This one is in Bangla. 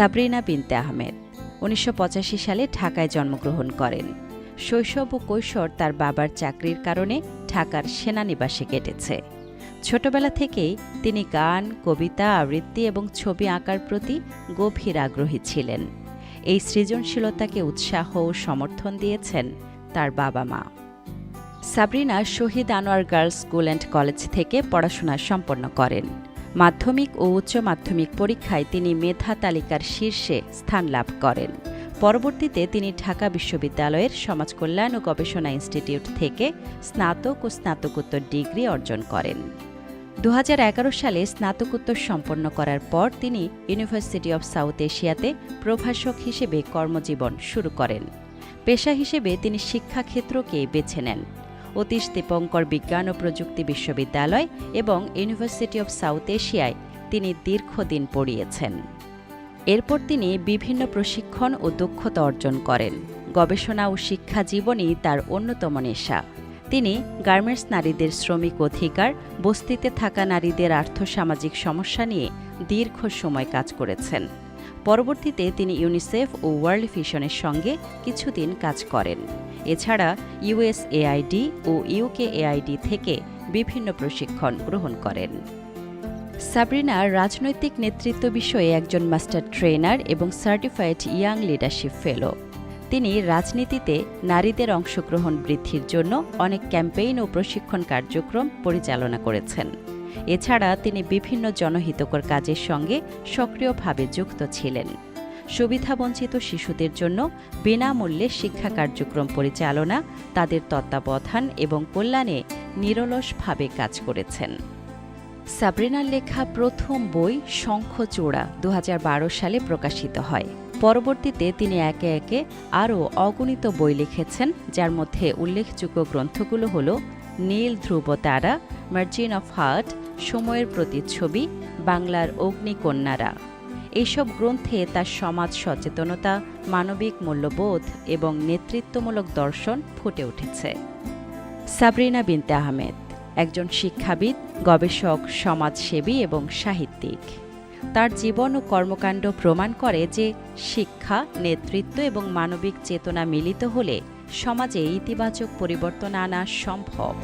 সাবরিনা বিনতে আহমেদ। উনিশশো পঁচাশি সালে ঢাকায় জন্মগ্রহণ করেন। শৈশব ও কৈশোর তার বাবার চাকরির কারণে ঢাকার সেনানিবাসে কেটেছে। ছোটবেলা থেকেই তিনি গান, কবিতা, আবৃত্তি এবং ছবি আঁকার প্রতি গভীর আগ্রহী ছিলেন। এই সৃজনশীলতাকে উৎসাহ ও সমর্থন দিয়েছেন তার বাবা মা। Sabrina Shaheed Anwar girls school and college থেকে পড়াশোনা সম্পন্ন করেন। মাধ্যমিক ও উচ্চ মাধ্যমিক পরীক্ষায় তিনি মেধা তালিকার শীর্ষে স্থান লাভ করেন। পরবর্তীতে তিনি ঢাকা বিশ্ববিদ্যালয়ের সমাজকল্যাণ ও গবেষণা ইনস্টিটিউট থেকে স্নাতক ও স্নাতকোত্তর ডিগ্রি অর্জন করেন। দু হাজার এগারো সালে স্নাতকোত্তর সম্পন্ন করার পর তিনি ইউনিভার্সিটি অব সাউথ এশিয়াতে প্রভাষক হিসেবে কর্মজীবন শুরু করেন। পেশা হিসেবে তিনি শিক্ষাক্ষেত্রকে বেছে নেন। অতীশ দীপঙ্কর বিজ্ঞান ও প্রযুক্তি বিশ্ববিদ্যালয় এবং ইউনিভার্সিটি অব সাউথ এশিয়ায় তিনি দীর্ঘদিন পড়িয়েছেন। এরপর তিনি বিভিন্ন প্রশিক্ষণ ও দক্ষতা অর্জন করেন। গবেষণা ও শিক্ষা জীবনই তার অন্যতম নেশা। তিনি গার্মেন্টস নারীদের শ্রমিক অধিকার, বস্তিতে থাকা নারীদের আর্থসামাজিক সমস্যা নিয়ে দীর্ঘ সময় কাজ করেছেন। পরবর্তীতে তিনি ইউনিসেফ ও ওয়ার্ল্ড ভিশনের সঙ্গে কিছুদিন কাজ করেন। এছাড়া ইউএসএআইডি ও ইউকেএআইডি থেকে বিভিন্ন প্রশিক্ষণ গ্রহণ করেন। সাবরিনা রাজনৈতিক নেতৃত্ব বিষয়ে একজন মাস্টার ট্রেনার এবং সার্টিফাইড ইয়াং লিডারশিপ ফেলো। তিনি রাজনীতিতে নারীদের অংশগ্রহণ বৃদ্ধির জন্য অনেক ক্যাম্পেইন ও প্রশিক্ষণ কার্যক্রম পরিচালনা করেছেন। এছাড়া তিনি বিভিন্ন জনহিতকর কাজের সঙ্গে সক্রিয়ভাবে যুক্ত ছিলেন। সুবিধাবঞ্চিত শিশুদের জন্য বিনামূল্যে শিক্ষা কার্যক্রম পরিচালনা, তাদের তত্ত্বাবধান এবং কল্যাণে নিরলসভাবে কাজ করেছেন। সাবরিনার লেখা প্রথম বই শঙ্খচূড়া দু হাজার সালে প্রকাশিত হয়। পরবর্তীতে তিনি একে একে আরও অগণিত বই লিখেছেন, যার মধ্যে উল্লেখযোগ্য গ্রন্থগুলো হল নীল ধ্রুব তারা মার্জিন অফ হার্ট, সময়ের প্রতিচ্ছবি, বাংলার অগ্নিকন্যারা। এইসব গ্রন্থে তার সমাজ সচেতনতা, মানবিক মূল্যবোধ এবং নেতৃত্বমূলক দর্শন ফুটে উঠেছে। সাবরিনা বিনতে আহমেদ, একজন শিক্ষাবিদ, গবেষক, সমাজসেবী এবং সাহিত্যিক। তার জীবন ও কর্মকাণ্ড প্রমাণ করে যে শিক্ষা, নেতৃত্ব এবং মানবিক চেতনা মিলিত হলে সমাজে ইতিবাচক পরিবর্তন আনা সম্ভব।